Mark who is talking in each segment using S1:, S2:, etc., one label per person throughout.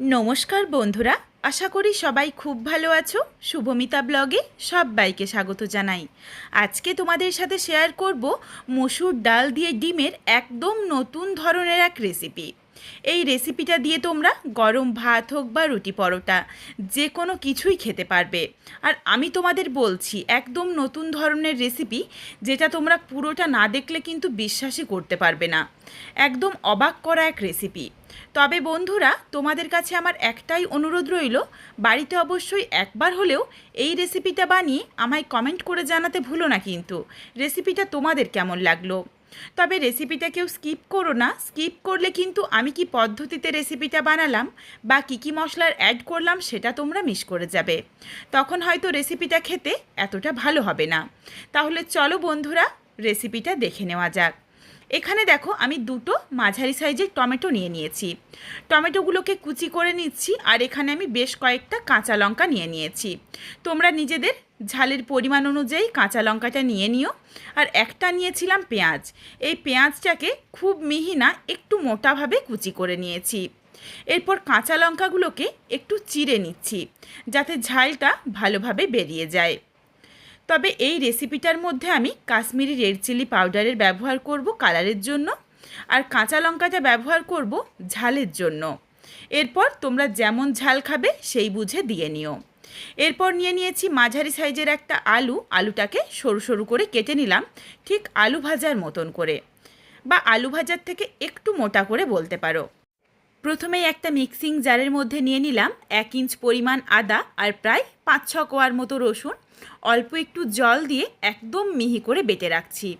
S1: নমস্কার বন্ধুরা, আশা করি সবাই খুব ভালো আছো। শুভমিতা ব্লগে সবাইকে স্বাগত জানাই। আজকে তোমাদের সাথে শেয়ার করব মসুর ডাল দিয়ে ডিমের একদম নতুন ধরনের এক রেসিপি এই রেসিপিটা দিয়ে তোমরা গরম ভাত হোক বা রুটি পরোটা, যে কোনো কিছুই খেতে পারবে। আর আমি তোমাদের বলছি, একদম নতুন ধরনের রেসিপি যেটা তোমরা পুরোটা না দেখলে কিন্তু বিশ্বাসই করতে পারবে না। একদম অবাক করা এক রেসিপি তবে বন্ধুরা, তোমাদের কাছে আমার একটাই অনুরোধ রইল, বাড়িতে অবশ্যই একবার হলেও এই রেসিপিটা বানিয়ে আমায় কমেন্ট করে জানাতে ভুলো না কিন্তু। রেসিপিটা তোমাদের কেমন লাগল? তবে রেসিপিটা কেউ স্কিপ করো না, স্কিপ করলে কিন্তু আমি কি পদ্ধতিতে রেসিপিটা বানালাম বা কী কী মশলার অ্যাড করলাম সেটা তোমরা মিস করে যাবে। তখন হয়তো রেসিপিটা খেতে এতটা ভালো হবে না। তাহলে চলো বন্ধুরা, রেসিপিটা দেখে নেওয়া যাক। এখানে দেখো আমি দুটো মাঝারি সাইজের টমেটো নিয়ে নিয়েছি। টমেটোগুলোকে কুচি করে নিচ্ছি আর এখানে আমি বেশ কয়েকটা কাঁচা লঙ্কা নিয়ে নিয়েছি। তোমরা নিজেদের ঝালের পরিমাণ অনুযায়ী কাঁচা লঙ্কাটা নিয়ে নিও। আর একটা নিয়েছিলাম পেঁয়াজ। এই পেঁয়াজটাকে খুব মিহি না, একটু মোটাভাবে কুচি করে নিয়েছি। এরপর কাঁচা লঙ্কাগুলোকে একটু চিড়ে নিচ্ছি, যাতে ঝালটা ভালোভাবে বেরিয়ে যায়। তবে এই রেসিপিটার মধ্যে আমি কাশ্মীরি রেড চিলি পাউডারের ব্যবহার করব কালারের জন্য আর কাঁচা লঙ্কাটা ব্যবহার করব ঝালের জন্য। এরপর তোমরা যেমন ঝাল খাবে সেই বুঝে দিয়ে নিও। এরপর নিয়ে নিয়েছি মাঝারি সাইজের একটা আলু। আলুটাকে সরু সরু করে কেটে নিলাম ঠিক আলু ভাজার মতন করে। বা আলু ভাজার থেকে একটু মোটা করে বলতে পারো। প্রথমেই একটা মিক্সিং জারের মধ্যে নিয়ে নিলাম এক ইঞ্চ পরিমাণ আদা আর প্রায় পাঁচ ছ কোয়ার মতো রসুন। অল্প একটু জল দিয়ে একদম মিহি করে বেটে রাখছি।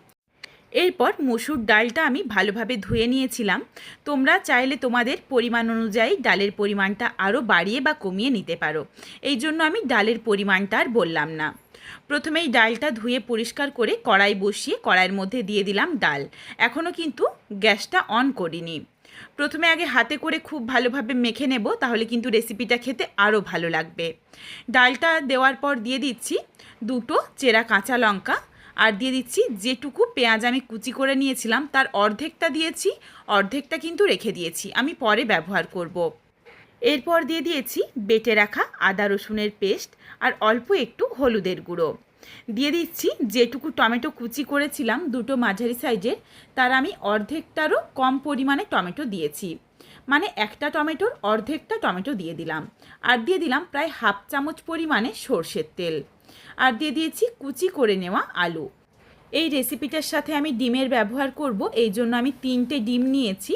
S1: এরপর মসুর ডালটা আমি ভালোভাবে ধুয়ে নিয়েছিলাম। তোমরা চাইলে তোমাদের পরিমাণ অনুযায়ী ডালের পরিমাণটা আরও বাড়িয়ে বা কমিয়ে নিতে পারো। এই জন্য আমি ডালের পরিমাণটা আর বললাম না। প্রথমেই ডালটা ধুয়ে পরিষ্কার করে কড়াই বসিয়ে কড়াইয়ের মধ্যে দিয়ে দিলাম ডাল। এখনও কিন্তু গ্যাসটা অন করিনি। প্রথমে আগে হাতে করে খুব ভালোভাবে মেখে নেব, তাহলে কিন্তু রেসিপিটা খেতে আরও ভালো লাগবে ডালটা দেওয়ার পর দিয়ে দিচ্ছি দুটো চেরা কাঁচা লঙ্কা, আর দিয়ে দিচ্ছি যেটুকু পেঁয়াজ আমি কুচি করে নিয়েছিলাম, তার অর্ধেকটা দিয়েছি, অর্ধেকটা কিন্তু রেখে দিয়েছি, আমি পরে ব্যবহার করব। এরপর দিয়ে দিয়েছি বেটে রাখা আদা রসুনের পেস্ট, আর অল্প একটু হলুদের গুঁড়ো দিয়ে দিচ্ছি যেটুকু টমেটো কুচি করেছিলাম দুটো মাঝারি সাইজের, তার আমি অর্ধেকটারও কম পরিমাণে টমেটো দিয়েছি। মানে একটা টমেটোর অর্ধেকটা টমেটো দিয়ে দিলাম। আর দিয়ে দিলাম প্রায় হাফ চামচ পরিমাণে সর্ষের তেল। আর দিয়ে দিয়েছি কুচি করে নেওয়া আলু। এই রেসিপিটার সাথে আমি ডিমের ব্যবহার করব, এই জন্য আমি তিনটে ডিম নিয়েছি।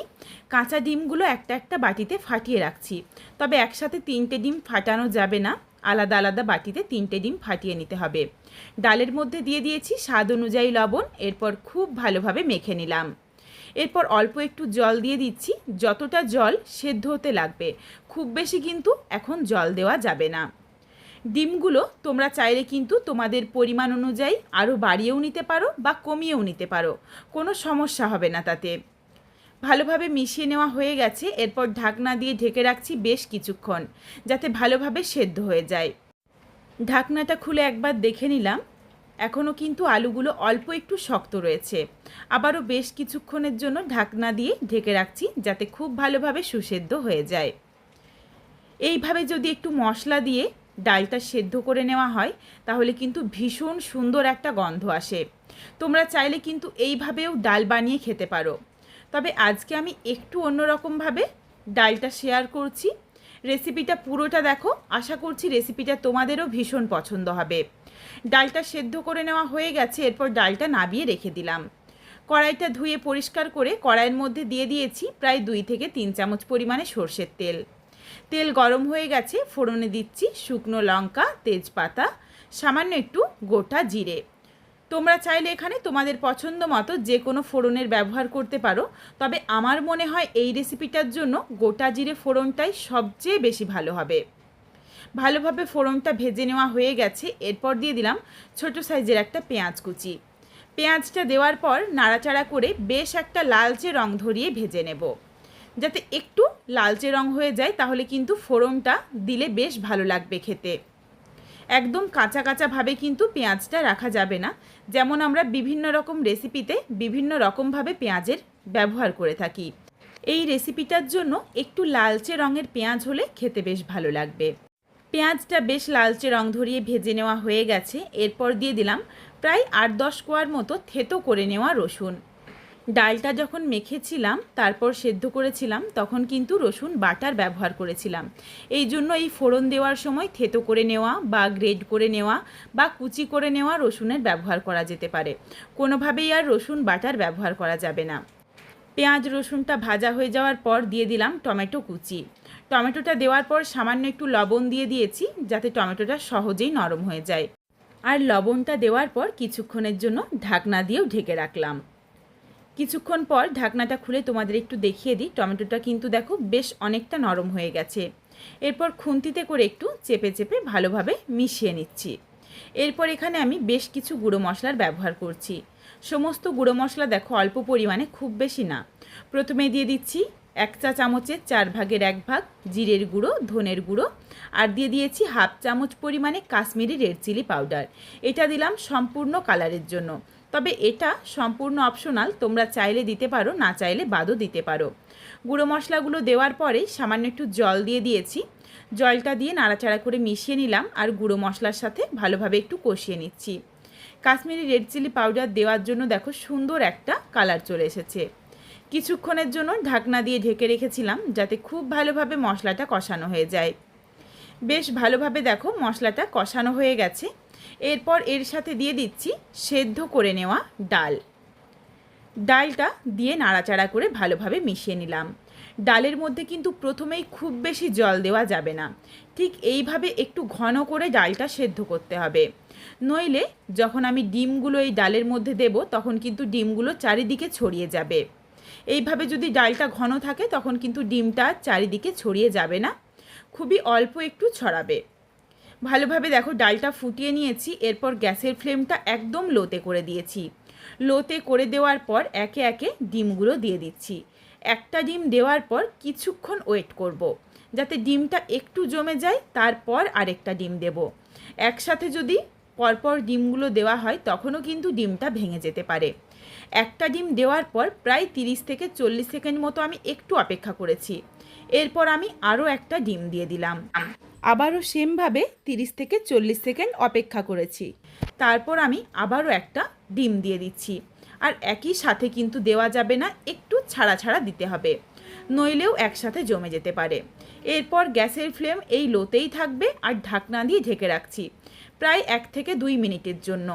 S1: কাঁচা ডিমগুলো একটা একটা বাটিতে ফাটিয়ে রাখছি। তবে একসাথে তিনটে ডিম ফাটানো যাবে না। আলাদা আলাদা বাটিতে তিনটে ডিম ফাটিয়ে নিতে হবে। ডালের মধ্যে দিয়ে দিয়েছি স্বাদ অনুযায়ী লবণ, এরপর খুব ভালোভাবে মেখে নিলাম। এরপর অল্প একটু জল দিয়ে দিচ্ছি, যতটা জল সেদ্ধ হতে লাগবে। খুব বেশি কিন্তু এখন জল দেওয়া যাবে না। ডিমগুলো তোমরা চাইলে কিন্তু তোমাদের পরিমাণ অনুযায়ী আরও বাড়িয়েও নিতে পারো বা কমিয়েও নিতে পারো। কোনো সমস্যা হবে না তাতে। ভালোভাবে মিশিয়ে নেওয়া হয়ে গেছে, এরপর ঢাকনা দিয়ে ঢেকে রাখছি বেশ কিছুক্ষণ, যাতে ভালোভাবে সেদ্ধ হয়ে যায়। ঢাকনাটা খুলে একবার দেখে নিলাম, এখনও কিন্তু আলুগুলো অল্প একটু শক্ত রয়েছে। আবারও বেশ কিছুক্ষণের জন্য ঢাকনা দিয়ে ঢেকে রাখছি, যাতে খুব ভালোভাবে সুসেদ্ধ হয়ে যায়। এইভাবে যদি একটু মশলা দিয়ে ডালটা সেদ্ধ করে নেওয়া হয়, তাহলে কিন্তু ভীষণ সুন্দর একটা গন্ধ আসে। তোমরা চাইলে কিন্তু এইভাবেও ডাল বানিয়ে খেতে পারো। তবে আজকে আমি একটু অন্যরকমভাবে ডালটা শেয়ার করছি। রেসিপিটা পুরোটা দেখো, আশা করছি রেসিপিটা তোমাদেরও ভীষণ পছন্দ হবে। ডালটা সেদ্ধ করে নেওয়া হয়ে গেছে, এরপর ডালটা নাবিয়ে রেখে দিলাম। কড়াইটা ধুয়ে পরিষ্কার করে কড়াইয়ের মধ্যে দিয়ে দিয়েছি প্রায় দুই থেকে তিন চামচ পরিমাণে সর্ষের তেল। তেল গরম হয়ে গেছে, ফোড়নে দিচ্ছি শুকনো লঙ্কা, তেজপাতা, সামান্য একটু গোটা জিরে। তোমরা চাইলে এখানে তোমাদের পছন্দ মতো যে কোনো ফোড়নের ব্যবহার করতে পারো। তবে আমার মনে হয় এই রেসিপিটার জন্য গোটা জিরে ফোড়নটাই সবচেয়ে বেশি ভালো হবে। ভালোভাবে ফোড়নটা ভেজে নেওয়া হয়ে গেছে। এরপর দিয়ে দিলাম ছোট সাইজের একটা পেঁয়াজ কুচি। পেঁয়াজটা দেওয়ার পর নাড়াচাড়া করে বেশ একটা লালচে রং ধরিয়ে ভেজে নেব। যাতে একটু লালচে রং হয়ে যায়, তাহলে কিন্তু ফোড়নটা দিলে বেশ ভালো লাগবে খেতে। একদম কাঁচা কাঁচাভাবে কিন্তু পেঁয়াজটা রাখা যাবে না। যেমন আমরা বিভিন্ন রকম রেসিপিতে বিভিন্ন রকমভাবে পেঁয়াজের ব্যবহার করে থাকি। এই রেসিপিটার জন্য একটু লালচে রঙের পেঁয়াজ হলে খেতে বেশ ভালো লাগবে। পেঁয়াজটা বেশ লালচে রং ধরিয়ে ভেজে নেওয়া হয়ে গেছে। এরপর দিয়ে দিলাম প্রায় আট দশ কোয়ার মতো থেতো করে নেওয়া রসুন। ডালটা যখন মেখেছিলাম, তারপর সেদ্ধ করেছিলাম, তখন কিন্তু রসুন বাটার ব্যবহার করেছিলাম। এই জন্য এই ফোড়ন দেওয়ার সময় থেতো করে নেওয়া বা গ্রেড করে নেওয়া বা কুচি করে নেওয়া রসুনের ব্যবহার করা যেতে পারে। কোনোভাবেই আর রসুন বাটার ব্যবহার করা যাবে না। পেঁয়াজ রসুনটা ভাজা হয়ে যাওয়ার পর দিয়ে দিলাম টমেটো কুচি। টমেটোটা দেওয়ার পর সামান্য একটু লবণ দিয়ে দিয়েছি, যাতে টমেটোটা সহজেই নরম হয়ে যায়। আর লবণটা দেওয়ার পর কিছুক্ষণের জন্য ঢাকনা দিয়েও ঢেকে রাখলাম। কিছুক্ষণ পর ঢাকনাটা খুলে তোমাদের একটু দেখিয়ে দিই। টমেটোটা কিন্তু দেখো বেশ অনেকটা নরম হয়ে গেছে। এরপর খুন্তিতে করে একটু চেপে চেপে ভালোভাবে মিশিয়ে নিচ্ছি। এরপর এখানে আমি বেশ কিছু গুঁড়ো মশলার ব্যবহার করছি। সমস্ত গুঁড়ো মশলা দেখো অল্প পরিমাণে, খুব বেশি না। প্রথমে দিয়ে দিচ্ছি এক চা চামচের চার ভাগের এক ভাগ জিরের গুঁড়ো, ধনের গুঁড়ো আর দিয়ে দিয়েছি হাফ চামচ পরিমাণে কাশ্মীরি রেড চিলি পাউডার। এটা দিলাম সম্পূর্ণ কালারের জন্য। তবে এটা সম্পূর্ণ অপশনাল, তোমরা চাইলে দিতে পারো, না চাইলে বাদও দিতে পারো। গুঁড়ো মশলাগুলো দেওয়ার পরে সামান্য একটু জল দিয়ে দিয়েছি। জলটা দিয়ে নাড়াচাড়া করে মিশিয়ে নিলাম আর গুঁড়ো মশলার সাথে ভালোভাবে একটু কষিয়ে নিচ্ছি। কাশ্মীরি রেড চিলি পাউডার দেওয়ার জন্য দেখো সুন্দর একটা কালার চলে এসেছে। কিছুক্ষণের জন্য ঢাকনা দিয়ে ঢেকে রেখেছিলাম যাতে খুব ভালোভাবে মশলাটা কষানো হয়ে যায়। বেশ ভালোভাবে দেখো মশলাটা কষানো হয়ে গেছে। এরপর এর সাথে দিয়ে দিচ্ছি সেদ্ধ করে নেওয়া ডাল। ডালটা দিয়ে নাড়াচাড়া করে ভালোভাবে মিশিয়ে নিলাম। ডালের মধ্যে কিন্তু প্রথমেই খুব বেশি জল দেওয়া যাবে না। ঠিক এইভাবে একটু ঘন করে ডালটা সেদ্ধ করতে হবে। নইলে যখন আমি ডিমগুলো এই ডালের মধ্যে দেব তখন কিন্তু ডিমগুলো চারিদিকে ছড়িয়ে যাবে। এইভাবে যদি ডালটা ঘন থাকে, তখন কিন্তু ডিমটা চারিদিকে ছড়িয়ে যাবে না। খুবই অল্প একটু ছড়াবে। ভালোভাবে দেখো, ডালটা ফুটিয়ে নিয়েছি, এরপর গ্যাসের ফ্লেমটা একদম লোতে করে দিয়েছি। লোতে করে দেওয়ার পর একে একে ডিমগুলো দিয়ে দিচ্ছি। একটা ডিম দেওয়ার পর কিছুক্ষণ ওয়েট করব। যাতে ডিমটা একটু জমে যায়, তারপর আরেকটা ডিম দেব। একসাথে যদি পরপর ডিমগুলো দেওয়া হয়, তখনও কিন্তু ডিমটা ভেঙে যেতে পারে। একটা ডিম দেওয়ার পর প্রায় তিরিশ থেকে চল্লিশ সেকেন্ড মতো আমি একটু অপেক্ষা করেছি। এরপর আমি আরও একটা ডিম দিয়ে দিলাম। আবারও সেমভাবে তিরিশ থেকে চল্লিশ সেকেন্ড অপেক্ষা করেছি। তারপর আমি আবারও একটা ডিম দিয়ে দিচ্ছি। আর একই সাথে কিন্তু দেওয়া যাবে না, একটু ছাড়া ছাড়া দিতে হবে। নইলেও একসাথে জমে যেতে পারে। এরপর গ্যাসের ফ্লেম এই লোতেই থাকবে আর ঢাকনা দিয়ে ঢেকে রাখছি, প্রায় এক থেকে দুই মিনিটের জন্য।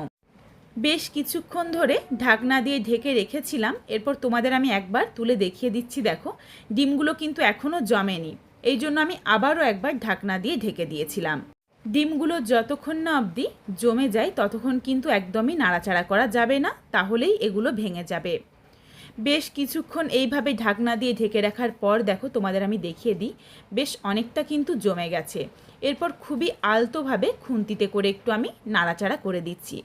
S1: বেশ কিছুক্ষণ ধরে ঢাকনা দিয়ে ঢেকে রেখেছিলাম। এরপর তোমাদের আমি একবার তুলে দেখিয়ে দিচ্ছি, দেখো। ডিমগুলো কিন্তু এখনও জমেনি। এই জন্য আমি আবারও একবার ঢাকনা দিয়ে ঢেকে দিয়েছিলাম। ডিমগুলো যতক্ষণ না অবধি জমে যায়, ততক্ষণ কিন্তু একদমই নাড়াচাড়া করা যাবে না, তাহলেই এগুলো ভেঙে যাবে। বেশ কিছুক্ষণ এইভাবে ঢাকনা দিয়ে ঢেকে রাখার পর দেখো তোমাদের আমি দেখিয়ে দিই, বেশ অনেকটা কিন্তু জমে গেছে। এরপর খুবই আলতোভাবে খুন্তিতে করে একটু আমি নাড়াচাড়া করে দিচ্ছি।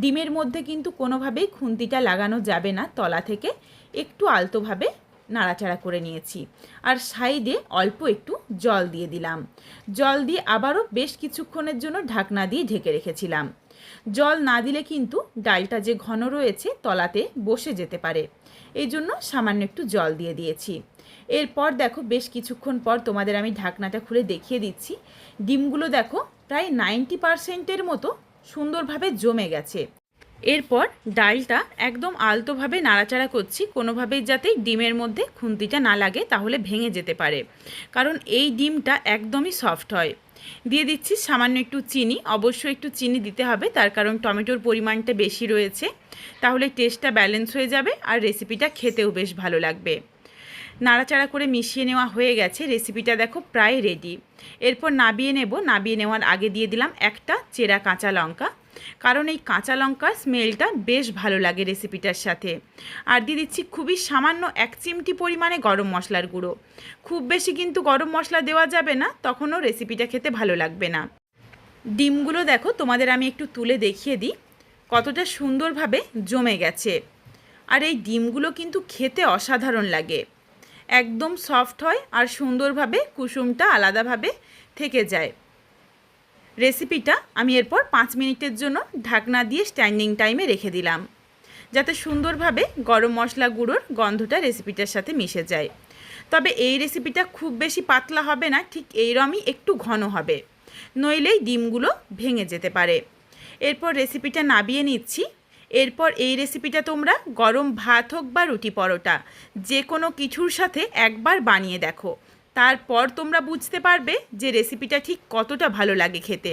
S1: ডিমের মধ্যে কিন্তু কোনোভাবেই খুন্তিটা লাগানো যাবে না তলা থেকে, একটু আলতোভাবে নাড়াচাড়া করে নিয়েছি। আর সাইডে অল্প একটু জল দিয়ে দিলাম। জল দিয়ে আবারও বেশ কিছুক্ষণের জন্য ঢাকনা দিয়ে ঢেকে রেখেছিলাম। জল না দিলে কিন্তু ডালটা যে ঘন রয়েছে তলাতে বসে যেতে পারে। এই জন্য সামান্য একটু জল দিয়ে দিয়েছি। এরপর দেখো বেশ কিছুক্ষণ পর তোমাদের আমি ঢাকনাটা খুলে দেখিয়ে দিচ্ছি। ডিমগুলো দেখো প্রায় নাইনটি পারসেন্টের মতো সুন্দরভাবে জমে গেছে। এরপর ডালটা একদম আলতোভাবে নাড়াচাড়া করছি, কোনোভাবেই যাতে ডিমের মধ্যে খুন্তিটা না লাগে, তাহলে ভেঙে যেতে পারে। কারণ এই ডিমটা একদমই সফট হয়। দিয়ে দিচ্ছি সামান্য একটু চিনি। অবশ্যই একটু চিনি দিতে হবে, তার কারণ টমেটোর পরিমাণটা বেশি রয়েছে। তাহলে টেস্টটা ব্যালেন্স হয়ে যাবে আর রেসিপিটা খেতেও বেশ ভালো লাগবে। নাড়াচাড়া করে মিশিয়ে নেওয়া হয়ে গেছে রেসিপিটা দেখো প্রায় রেডি এরপর নাবিয়ে নেব। নাবিয়ে নেওয়ার আগে দিয়ে দিলাম একটা চেরা কাঁচা লঙ্কা। কারণ এই কাঁচা লঙ্কার স্মেলটা বেশ ভালো লাগে রেসিপিটার সাথে। আর দিয়ে দিচ্ছি খুবই সামান্য এক চিমটি পরিমাণে গরম মশলার গুঁড়ো। খুব বেশি কিন্তু গরম মশলা দেওয়া যাবে না, তখনও রেসিপিটা খেতে ভালো লাগবে না। ডিমগুলো দেখো, তোমাদের আমি একটু তুলে দেখিয়ে দিই। কতটা সুন্দরভাবে জমে গেছে। আর এই ডিমগুলো কিন্তু খেতে অসাধারণ লাগে। একদম সফট হয় আর সুন্দরভাবে কুসুমটা আলাদাভাবে থেকে যায়। রেসিপিটা আমি এরপর পাঁচ মিনিটের জন্য ঢাকনা দিয়ে স্ট্যান্ডিং টাইমে রেখে দিলাম, যাতে সুন্দরভাবে গরম মশলা গুঁড়োর গন্ধটা রেসিপিটার সাথে মিশে যায়। তবে এই রেসিপিটা খুব বেশি পাতলা হবে না, ঠিক এইরমই একটু ঘন হবে, নইলেই ডিমগুলো ভেঙে যেতে পারে। এরপর রেসিপিটা নাবিয়ে নিচ্ছি। এরপর এই রেসিপিটা তোমরা গরম ভাত হোক বা রুটি পরোটা যে কোনো কিছুর সাথে একবার বানিয়ে দেখো। তারপর তোমরা বুঝতে পারবে যে রেসিপিটা ঠিক কতটা ভালো লাগে খেতে।